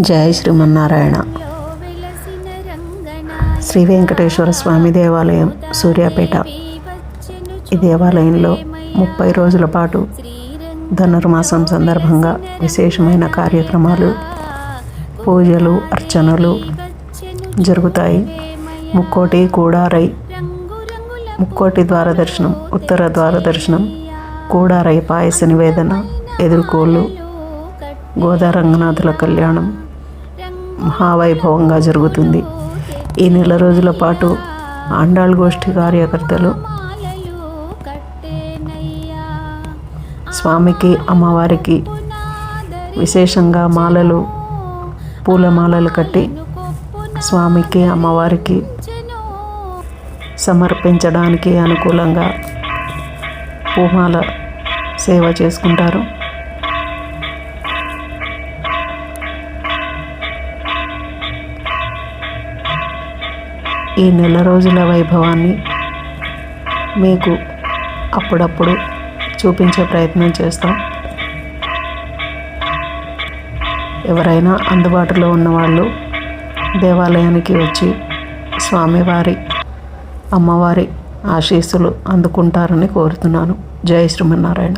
జై శ్రీమన్నారాయణ. శ్రీ వెంకటేశ్వర స్వామి దేవాలయం సూర్యాపేట. ఈ దేవాలయంలో ముప్పై రోజుల పాటు ధనుర్మాసం సందర్భంగా విశేషమైన కార్యక్రమాలు పూజలు అర్చనలు జరుగుతాయి. ముక్కోటి కూడారై ముక్కోటి ద్వార దర్శనం ఉత్తర ద్వార దర్శనం కూడారై పాయస నివేదన ఎదుర్కోళ్ళు గోదారంగనాథుల కళ్యాణం మహావైభవంగా జరుగుతుంది. ఈ నెల రోజుల పాటు ఆండాళ్ గోష్ఠి కార్యకర్తలు స్వామికి అమ్మవారికి విశేషంగా మాలలు పూలమాలలు కట్టి స్వామికి అమ్మవారికి సమర్పించడానికి అనుకూలంగా పూమాల సేవ చేసుకుంటారు. ఈ నెల రోజుల వైభవాన్ని మీకు అప్పుడప్పుడు చూపించే ప్రయత్నం చేస్తాం. ఎవరైనా అందుబాటులో ఉన్నవాళ్ళు దేవాలయానికి వచ్చి స్వామివారి అమ్మవారి ఆశీస్సులు అందుకుంటారని కోరుతున్నాను. జై శ్రీమన్నారాయణ.